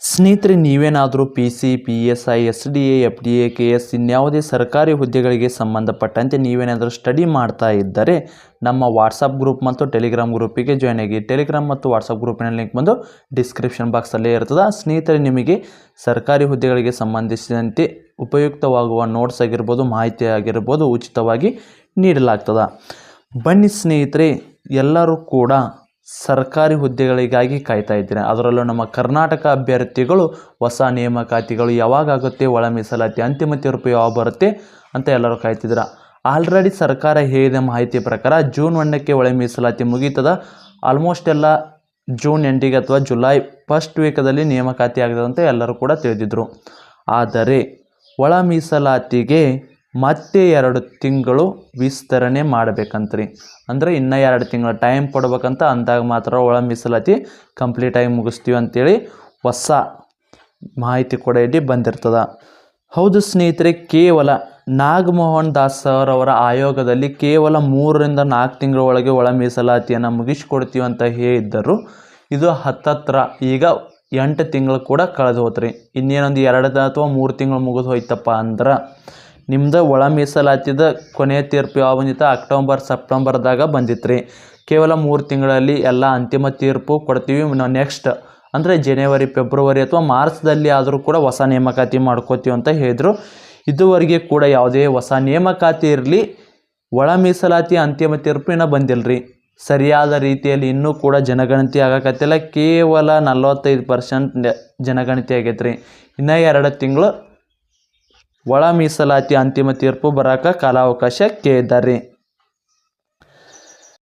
ಸ್ನೇಹಿತರೆ, ನೀವೇನಾದರೂ P C P S I S D A F D A K S ಇನ್ಯಾವುದೇ ಸರ್ಕಾರಿ ಹುದ್ದೆಗಳಿಗೆ ಸಂಬಂಧಪಟ್ಟಂತೆ ನೀವೇನಾದರೂ ಸ್ಟಡಿ ಮಾಡ್ತಾ ಇದ್ದರೆ, ನಮ್ಮ ವಾಟ್ಸಪ್ ಗ್ರೂಪ್ ಮತ್ತು ಟೆಲಿಗ್ರಾಮ್ ಗ್ರೂಪಿಗೆ ಜಾಯ್ನ್ ಆಗಿ. ಟೆಲಿಗ್ರಾಮ್ ಮತ್ತು ವಾಟ್ಸಪ್ ಗ್ರೂಪಿನ ಲಿಂಕ್ ಬಂದು ಡಿಸ್ಕ್ರಿಪ್ಷನ್ ಬಾಕ್ಸಲ್ಲೇ ಇರ್ತದೆ. ಸ್ನೇಹಿತರೆ, ನಿಮಗೆ ಸರ್ಕಾರಿ ಹುದ್ದೆಗಳಿಗೆ ಸಂಬಂಧಿಸಿದಂತೆ ಉಪಯುಕ್ತವಾಗುವ ನೋಟ್ಸ್ ಆಗಿರ್ಬೋದು, ಮಾಹಿತಿ ಆಗಿರ್ಬೋದು ಉಚಿತವಾಗಿ ನೀಡಲಾಗ್ತದೆ. ಬನ್ನಿ ಸ್ನೇಹಿತರೆ, ಎಲ್ಲರೂ ಕೂಡ ಸರ್ಕಾರಿ ಹುದ್ದೆಗಳಿಗಾಗಿ ಕಾಯ್ತಾ ಇದ್ದೀರಾ? ಅದರಲ್ಲೂ ನಮ್ಮ ಕರ್ನಾಟಕ ಅಭ್ಯರ್ಥಿಗಳು ಹೊಸ ನೇಮಕಾತಿಗಳು ಯಾವಾಗ ಆಗುತ್ತೆ, ಒಳ ಮೀಸಲಾತಿ ಅಂತಿಮ ತೀರ್ಪು ಯಾವಾಗ ಬರುತ್ತೆ ಅಂತ ಎಲ್ಲರೂ ಕಾಯ್ತಿದ್ದೀರಾ? ಆಲ್ರೆಡಿ ಸರ್ಕಾರ ಹೇಳಿದ ಮಾಹಿತಿ ಪ್ರಕಾರ ಜೂನ್ ಒಂದಕ್ಕೆ ಒಳ ಮೀಸಲಾತಿ ಮುಗೀತದ. ಆಲ್ಮೋಸ್ಟ್ ಎಲ್ಲ ಜೂನ್ ಎಂಟಿಗೆ ಅಥವಾ ಜುಲೈ ಫಸ್ಟ್ ವೀಕದಲ್ಲಿ ನೇಮಕಾತಿ ಅಂತ ಎಲ್ಲರೂ ಕೂಡ ತಿಳಿದಿದ್ರು. ಆದರೆ, ಒಳ ಮೀಸಲಾತಿಗೆ ಮತ್ತೆ ಎರಡು ತಿಂಗಳು ವಿಸ್ತರಣೆ ಮಾಡಬೇಕಂತ್ರಿ. ಅಂದರೆ ಇನ್ನೂ ಎರಡು ತಿಂಗಳು ಟೈಮ್ ಕೊಡ್ಬೇಕಂತ ಅಂದಾಗ ಮಾತ್ರ ಒಳ ಮೀಸಲಾತಿ ಕಂಪ್ಲೀಟಾಗಿ ಮುಗಿಸ್ತೀವಿ ಅಂತೇಳಿ ಹೊಸ ಮಾಹಿತಿ ಕೂಡ ಇಲ್ಲಿ ಬಂದಿರ್ತದೆ. ಹೌದು ಸ್ನೇಹಿತರೆ, ಕೇವಲ ನಾಗಮೋಹನ್ ದಾಸ್ ಸರ್ ಅವರ ಆಯೋಗದಲ್ಲಿ ಕೇವಲ ಮೂರರಿಂದ ನಾಲ್ಕು ತಿಂಗಳ ಒಳಗೆ ಒಳ ಮೀಸಲಾತಿಯನ್ನು ಮುಗಿಸ್ಕೊಡ್ತೀವಿ ಅಂತ ಹೇಳಿದ್ದರು. ಇದು ಹತ್ತತ್ರ, ಈಗ ಎಂಟು ತಿಂಗಳು ಕೂಡ ಕಳೆದು ಹೋತ್ರಿ. ಇನ್ನೇನೊಂದು ಎರಡು ಅಥವಾ ಮೂರು ತಿಂಗಳು ಮುಗಿದು ಹೋಯ್ತಪ್ಪ ಅಂದ್ರೆ ನಿಮ್ದು ಒಳ ಮೀಸಲಾತಿದ ಕೊನೆಯ ತೀರ್ಪು ಯಾವ ಬಂದಿತ್ತು? ಅಕ್ಟೋಬರ್, ಸೆಪ್ಟೆಂಬರ್ದಾಗ ಬಂದಿತ್ತು ರೀ ಕೇವಲ ಮೂರು ತಿಂಗಳಲ್ಲಿ ಎಲ್ಲ ಅಂತಿಮ ತೀರ್ಪು ಕೊಡ್ತೀವಿ ನಾವು ನೆಕ್ಸ್ಟ್. ಅಂದರೆ ಜನವರಿ, ಫೆಬ್ರವರಿ ಅಥವಾ ಮಾರ್ಚ್ದಲ್ಲಿ ಆದರೂ ಕೂಡ ಹೊಸ ನೇಮಕಾತಿ ಮಾಡ್ಕೋತೀವಿ ಅಂತ ಹೇಳಿದರು. ಇದುವರೆಗೆ ಕೂಡ ಯಾವುದೇ ಹೊಸ ನೇಮಕಾತಿ ಇರಲಿ, ಒಳ ಮೀಸಲಾತಿ ಅಂತಿಮ ತೀರ್ಪು ಇನ್ನೂ ಬಂದಿಲ್ಲ ರೀ ಸರಿಯಾದ ರೀತಿಯಲ್ಲಿ ಇನ್ನೂ ಕೂಡ ಜನಗಣತಿ ಆಗಕತ್ತಿಲ್ಲ. ಕೇವಲ ನಲ್ವತ್ತೈದು ಪರ್ಸೆಂಟ್ ಜನಗಣತಿ ಆಗೈತೆ ರೀ ಇನ್ನೂ ಎರಡು ತಿಂಗಳು ಒಳ ಮೀಸಲಾತಿ ಅಂತಿಮ ತೀರ್ಪು ಬರಕ ಕಾಲಾವಕಾಶ ಕೇಳಿದ್ದಾರೆ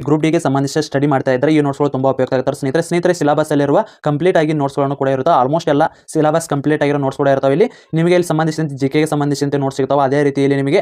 ಗ್ರೂಪ್ ಡಿಗೆ ಸಂಬಂಧಿಸಿದ ಸ್ಟಡಿ ಮಾಡ್ತಾ ಇದ್ದರೆ ಈ ನೋಟ್ಸ್ಗಳು ತುಂಬ ಉಪಯುಕ್ತ ಆಗ್ತಾರೆ. ಸ್ನೇಹಿತರೆ ಸ್ನೇಹಿತರೆ ಸಿಲಬಸ್ಸಲ್ಲಿರುವ ಕಂಪ್ಲೀಟ್ ಆಗಿ ನೋಟ್ಸ್ಗಳನ್ನು ಕೂಡ ಇರುತ್ತೆ? ಆಲ್ಮೋಸ್ಟ್ ಎಲ್ಲ ಸಿಲಬಸ್ ಕಂಪ್ಲೀಟ್ ಆಗಿರೋ ನೋಟ್ಸ್ ಕೂಡ ಇರ್ತಾವೆ ಇಲ್ಲಿ. ನಿಮಗೆ ಇಲ್ಲಿ ಸಂಬಂಧಿಸಿದಂತೆ ಜಿ ಕೆಗೆ ಸಂಬಂಧಿಸಿದಂತೆ ನೋಟ್ಸ್ ಸಿಗ್ತಾವೆ. ಅದೇ ರೀತಿಯಲ್ಲಿ ನಿಮಗೆ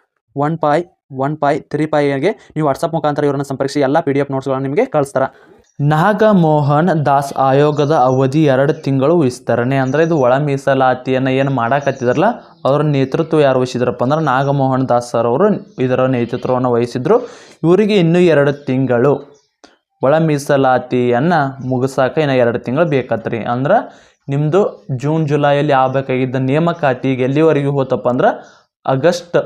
one five one five, three ಪಾಯ್ಗೆ ನೀವು ವಾಟ್ಸಪ್ ಮುಖಾಂತರ ಇವರನ್ನು ಸಂಪರ್ಕಿಸಿ, ಎಲ್ಲ ಪಿ ಡಿ ಎಫ್ ನೋಟ್ಸ್ಗಳನ್ನು ನಿಮಗೆ ಕಳಿಸ್ತಾರೆ. ನಾಗಮೋಹನ್ ದಾಸ್ ಆಯೋಗದ ಅವಧಿ ಎರಡು ತಿಂಗಳು ವಿಸ್ತರಣೆ. ಅಂದರೆ ಇದು ಒಳ ಮೀಸಲಾತಿಯನ್ನು ಏನು ಮಾಡಕತ್ತಿದ್ರಲ್ಲ, ಅವರ ನೇತೃತ್ವ ಯಾರು ವಹಿಸಿದ್ರಪ್ಪ ಅಂದ್ರೆ ನಾಗಮೋಹನ್ ದಾಸ್ ಸರ್ ಅವರು ಇದರ ನೇತೃತ್ವವನ್ನು ವಹಿಸಿದ್ರು. ಇವರಿಗೆ ಇನ್ನೂ ಎರಡು ತಿಂಗಳು. ಒಳ ಮೀಸಲಾತಿಯನ್ನು ಮುಗಿಸಾಕ ಇನ್ನು ಎರಡು ತಿಂಗಳು ಬೇಕತ್ರಿ. ಅಂದ್ರೆ ನಿಮ್ಮದು ಜೂನ್ ಜುಲೈಯಲ್ಲಿ ಆಗಬೇಕಾಗಿದ್ದ ನೇಮಕಾತಿ ಈಗ ಎಲ್ಲಿವರೆಗೂ ಹೋತಪ್ಪ ಅಂದ್ರೆ ಆಗಸ್ಟ್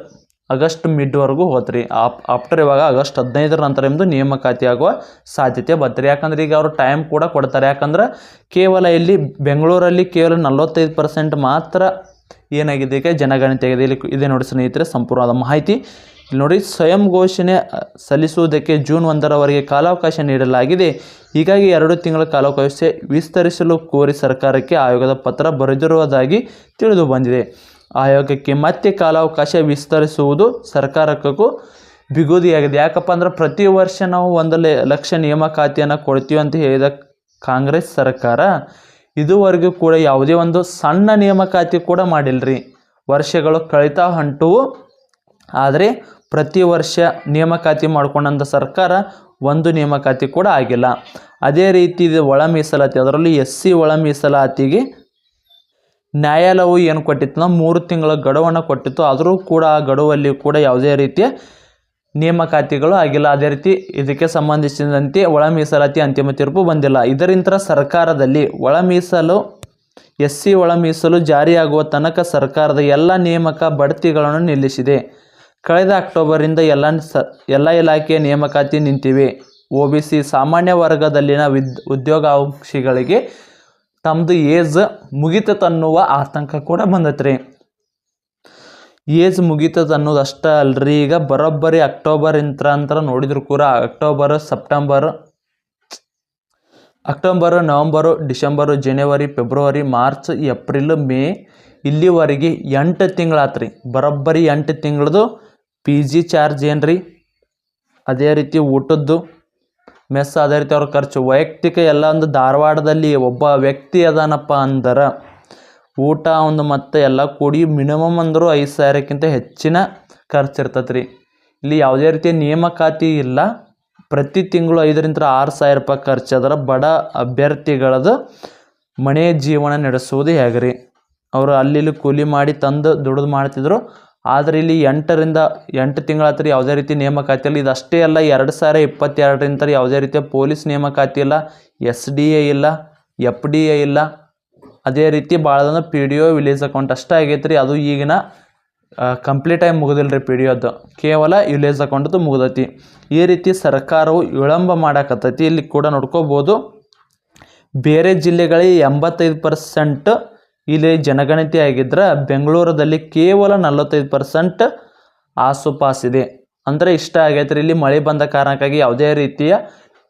ಆಗಸ್ಟ್ ಮಿಡ್ವರೆಗೂ ಹೋತ್ರಿ. ಆಪ್ ಆಫ್ಟರ್ ಇವಾಗ ಆಗಸ್ಟ್ ಹದಿನೈದರ ನಂತರ ನಿಮ್ಮದು ನೇಮಕಾತಿ ಆಗುವ ಸಾಧ್ಯತೆ ಬರ್ತರಿ ಯಾಕಂದ್ರೆ ಈಗ ಅವರು ಟೈಮ್ ಕೂಡ ಕೊಡ್ತಾರೆ. ಯಾಕಂದ್ರೆ ಕೇವಲ ಇಲ್ಲಿ ಬೆಂಗಳೂರಲ್ಲಿ ಕೇವಲ ನಲವತ್ತೈದು ಪರ್ಸೆಂಟ್ ಮಾತ್ರ ಏನಾಗಿದೆ? ಈಗ ಜನಗಣತಿ ಆಗಿದೆ. ಇಲ್ಲಿ ಇದೆ ನೋಡಿ ಸ್ನೇಹಿತರೆ, ಸಂಪೂರ್ಣವಾದ ಮಾಹಿತಿ. ಇಲ್ಲಿ ನೋಡಿ, ಸ್ವಯಂ ಘೋಷಣೆ ಸಲ್ಲಿಸುವುದಕ್ಕೆ ಜೂನ್ ಒಂದರವರೆಗೆ ಕಾಲಾವಕಾಶ ನೀಡಲಾಗಿದೆ. ಹೀಗಾಗಿ ಎರಡು ತಿಂಗಳ ಕಾಲಾವಕಾಶ ವಿಸ್ತರಿಸಲು ಕೋರಿ ಸರ್ಕಾರಕ್ಕೆ ಆಯೋಗದ ಪತ್ರ ಬರೆದಿರುವುದಾಗಿ ತಿಳಿದು ಬಂದಿದೆ. ಆಯೋಗಕ್ಕೆ ಮತ್ತೆ ಕಾಲಾವಕಾಶ ವಿಸ್ತರಿಸುವುದು ಸರ್ಕಾರಕ್ಕೂ ಬಿಗುದಿಯಾಗಿದೆ. ಯಾಕಪ್ಪ ಅಂದ್ರೆ ಪ್ರತಿ ವರ್ಷ ನಾವು ಒಂದು ಲಕ್ಷ ನೇಮಕಾತಿಯನ್ನು ಕೊಡ್ತೀವಿ ಅಂತ ಹೇಳಿದ ಕಾಂಗ್ರೆಸ್ ಸರ್ಕಾರ ಇದುವರೆಗೂ ಕೂಡ ಯಾವುದೇ ಒಂದು ಸಣ್ಣ ನೇಮಕಾತಿ ಕೂಡ ಮಾಡಿಲ್ರಿ. ವರ್ಷಗಳು ಕಳಿತಾ ಹೊಂಟುವು ಆದರೆ ಪ್ರತಿ ವರ್ಷ ನೇಮಕಾತಿ ಮಾಡ್ಕೊಂಡಂಥ ಸರ್ಕಾರ ಒಂದು ನೇಮಕಾತಿ ಕೂಡ ಆಗಿಲ್ಲ. ಅದೇ ರೀತಿ ಒಳ ಮೀಸಲಾತಿ, ಅದರಲ್ಲಿ ಎಸ್ ಸಿ ಒಳ ಮೀಸಲಾತಿಗೆ ನ್ಯಾಯಾಲಯವು ಏನು ಕೊಟ್ಟಿತ್ತು ಮೂರು ತಿಂಗಳ ಗಡುವನ್ನು ಕೊಟ್ಟಿತ್ತು. ಆದರೂ ಕೂಡ ಆ ಗಡುವಲ್ಲಿ ಕೂಡ ಯಾವುದೇ ರೀತಿಯ ನೇಮಕಾತಿಗಳು ಆಗಿಲ್ಲ. ಅದೇ ರೀತಿ ಇದಕ್ಕೆ ಸಂಬಂಧಿಸಿದಂತೆ ಒಳ ಮೀಸಲಾತಿ ಅಂತಿಮ ತೀರ್ಪು ಬಂದಿಲ್ಲ. ಇದರಿಂದ ಸರ್ಕಾರದಲ್ಲಿ ಒಳ ಮೀಸಲು ಎಸ್ ಸಿ ಒಳ ಮೀಸಲು ಜಾರಿಯಾಗುವ ತನಕ ಸರ್ಕಾರದ ಎಲ್ಲ ನೇಮಕ ಬಡ್ತಿಗಳನ್ನು ನಿಲ್ಲಿಸಿದೆ. ಕಳೆದ ಅಕ್ಟೋಬರಿಂದ ಎಲ್ಲ ಸ, ಎಲ್ಲ ಇಲಾಖೆಯ ನೇಮಕಾತಿ ನಿಂತಿವೆ. ಒ ಬಿ ಸಿ ಸಾಮಾನ್ಯ ವರ್ಗದಲ್ಲಿನ ವಿದ್ ಉದ್ಯೋಗಾಕಾಂಕ್ಷಿಗಳಿಗೆ ತಮ್ಮದು ಏಜ್ ಮುಗಿತತನ್ನುವ ಆತಂಕ ಕೂಡ ಬಂದತ್ರಿ. ಏಜ್ ಮುಗಿತದ ಅನ್ನೋದು ಅಷ್ಟೇ ಅಲ್ರಿ. ಈಗ ಬರೋಬ್ಬರಿ ಅಕ್ಟೋಬರ್ ಇಂತ್ರ ಅಂತ ನೋಡಿದ್ರು ಕೂಡ, October, September, October, November, December, ಜನವರಿ, ಫೆಬ್ರವರಿ, ಮಾರ್ಚ್, ಏಪ್ರಿಲ್, ಮೇ ಇಲ್ಲಿವರೆಗೆ ಎಂಟು ತಿಂಗಳಾತ್ರಿ. ಬರೋಬ್ಬರಿ ಎಂಟು ತಿಂಗಳದು ಪಿ ಜಿ ಚಾರ್ಜ್ ಏನು ರೀ ಅದೇ ರೀತಿ ಊಟದ್ದು ಮೆಸ್ ಆಧಾರಿತ ರೀತಿ ಅವ್ರ ಖರ್ಚು. ವೈಯಕ್ತಿಕ ಎಲ್ಲ ಒಂದು ಧಾರವಾಡದಲ್ಲಿ ಒಬ್ಬ ವ್ಯಕ್ತಿ ಅದಾನಪ್ಪ ಅಂದ್ರೆ, ಊಟ ಒಂದು ಮತ್ತು ಎಲ್ಲ ಕೂಡಿ ಮಿನಿಮಮ್ ಅಂದರೂ ಐದು ಸಾವಿರಕ್ಕಿಂತ ಹೆಚ್ಚಿನ ಖರ್ಚು ಇರ್ತೈತೆ ರೀ ಇಲ್ಲಿ ಯಾವುದೇ ರೀತಿಯ ನೇಮಕಾತಿ ಇಲ್ಲ. ಪ್ರತಿ ತಿಂಗಳು ಐದರಿಂದ ಆರು ಸಾವಿರ ರೂಪಾಯಿ ಖರ್ಚು ಬಡ ಅಭ್ಯರ್ಥಿಗಳದು ಮನೆ ಜೀವನ ನಡೆಸುವುದು ಹೇಗೆ ರೀ ಅವರು ಅಲ್ಲಿ ಕೂಲಿ ಮಾಡಿ ತಂದು ದುಡಿದು ಮಾಡ್ತಿದ್ರು. ಆದರೆ ಇಲ್ಲಿ ಎಂಟರಿಂದ ಎಂಟು ತಿಂಗಳ ರೀ ಯಾವುದೇ ರೀತಿ ನೇಮಕಾತಿ ಇಲ್ಲ ಇದಷ್ಟೇ ಅಲ್ಲ, ಎರಡು ಸಾವಿರ ಇಪ್ಪತ್ತೆರಡರಿಂದ ಯಾವುದೇ ರೀತಿಯ ಪೊಲೀಸ್ ನೇಮಕಾತಿ ಇಲ್ಲ ಎಸ್ ಡಿ ಎ ಇಲ್ಲ, ಎಫ್ ಡಿ ಎ ಇಲ್ಲ. ಅದೇ ರೀತಿ ಭಾಳದಂದ್ರೆ P D O village account ಅಷ್ಟೇ ಆಗೈತೆ ರೀ. ಅದು ಈಗಿನ ಕಂಪ್ಲೀಟಾಗಿ ಮುಗಿದಿಲ್ಲ ರೀ ಪಿ ಡಿ ಒದ್ದು ಕೇವಲ ವಿಲೇಜ್ ಅಕೌಂಟ್ದು ಮುಗ್ದೈತಿ. ಈ ರೀತಿ ಸರ್ಕಾರವು ವಿಳಂಬ ಮಾಡಕತ್ತೈತಿ. ಇಲ್ಲಿ ಕೂಡ ನೋಡ್ಕೋಬೋದು. ಬೇರೆ ಜಿಲ್ಲೆಗಳಿಗೆ ಎಂಬತ್ತೈದು ಪರ್ಸೆಂಟ್ ಇಲ್ಲಿ ಜನಗಣತಿ ಆಗಿದ್ರೆ ಬೆಂಗಳೂರದಲ್ಲಿ ಕೇವಲ ನಲವತ್ತೈದು ಪರ್ಸೆಂಟ್ ಆಸುಪಾಸಿದೆ ಅಂದರೆ ಇಷ್ಟ ಆಗೈತೆ ಇಲ್ಲಿ ಮಳೆ ಬಂದ ಕಾರಣಕ್ಕಾಗಿ ಯಾವುದೇ ರೀತಿಯ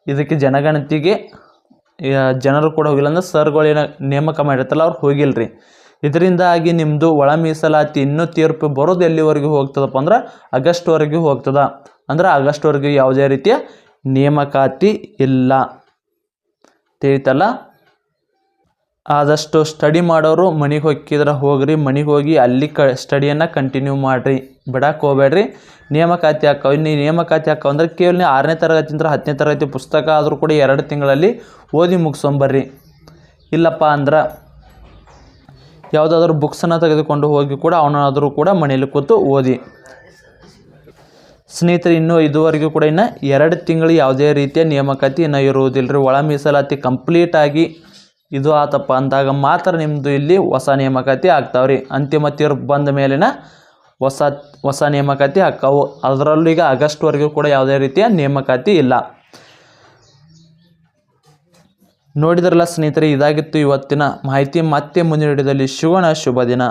ಇದಕ್ಕೆ ಜನಗಣತಿಗೆ ಜನರು ಕೂಡ ಹೋಗಿಲ್ಲ ಅಂದ್ರೆ ಏನ ನೇಮಕ ಮಾಡಿರ್ತಲ್ಲ ಅವ್ರು ಹೋಗಿಲ್ಲ ರೀ ಇದರಿಂದಾಗಿ ನಿಮ್ಮದು ಒಳ ಮೀಸಲಾತಿ ಇನ್ನೂ ತೀರ್ಪು ಬರೋದು ಎಲ್ಲಿವರೆಗೂ ಹೋಗ್ತದಪ್ಪ ಅಂದ್ರೆ ಆಗಸ್ಟ್ವರೆಗೂ ಹೋಗ್ತದ. ಅಂದ್ರೆ ಆಗಸ್ಟ್ವರೆಗೂ ಯಾವುದೇ ರೀತಿಯ ನೇಮಕಾತಿ ಇಲ್ಲ. ತಿಳಿತಲ್ಲ? ಆದಷ್ಟು ಸ್ಟಡಿ ಮಾಡೋರು ಮನೆಗೆ ಹೋಗಿದ್ರೆ ಹೋಗ್ರಿ, ಮನೆಗೆ ಹೋಗಿ ಅಲ್ಲಿ ಕ ಸ್ಟಡಿಯನ್ನು ಕಂಟಿನ್ಯೂ ಮಾಡಿರಿ. ಬಿಡಕ್ಕೆ ಹೋಗ್ಬೇಡ್ರಿ ನೇಮಕಾತಿ ಹಾಕೋ, ಇನ್ನು ನೇಮಕಾತಿ ಹಾಕೋ ಅಂದ್ರೆ ಕೇವಲ ಆರನೇ ಆರನೇ ಅಂದ್ರೆ ಹತ್ತನೇ ತರಗತಿ ಪುಸ್ತಕ ಆದರೂ ಕೂಡ ಎರಡು ತಿಂಗಳಲ್ಲಿ ಓದಿ ಮುಗಿಸ್ಕೊಂಬರ್ರಿ. ಇಲ್ಲಪ್ಪ ಅಂದ್ರೆ ಯಾವುದಾದ್ರೂ ಬುಕ್ಸನ್ನು ತೆಗೆದುಕೊಂಡು ಹೋಗಿ ಕೂಡ ಅವನಾದರೂ ಕೂಡ ಮನೇಲಿ ಕೂತು ಓದಿ. ಸ್ನೇಹಿತರೆ, ಇನ್ನೂ ಇದುವರೆಗೂ ಕೂಡ ಇನ್ನು ಎರಡು ತಿಂಗಳು ಯಾವುದೇ ರೀತಿಯ ನೇಮಕಾತಿ ಇನ್ನೂ ಇರುವುದಿಲ್ಲ ರೀ ಒಳ ಮೀಸಲಾತಿ ಕಂಪ್ಲೀಟಾಗಿ ಇದು ಆತಪ್ಪ ಅಂದಾಗ ಮಾತ್ರ ನಿಮ್ಮದು ಇಲ್ಲಿ ಹೊಸ ನೇಮಕಾತಿ ಆಗ್ತಾವೆ ರೀ ಅಂತಿಮ ತೀರ್ಪು ಬಂದ ಮೇಲಿನ ಹೊಸ ಹೊಸ ನೇಮಕಾತಿ ಹಾಕ್ತಾವು ಅದರಲ್ಲೂ ಈಗ ಆಗಸ್ಟ್ವರೆಗೂ ಕೂಡ ಯಾವುದೇ ರೀತಿಯ ನೇಮಕಾತಿ ಇಲ್ಲ. ನೋಡಿದ್ರಲ್ಲ ಸ್ನೇಹಿತರೆ, ಇದಾಗಿತ್ತು ಇವತ್ತಿನ ಮಾಹಿತಿ. ಮತ್ತೆ ಮುಂದಿನ ವಿಡಿಯೋದಲ್ಲಿ ಸಿಗೋಣ. ಶುಭ ದಿನ.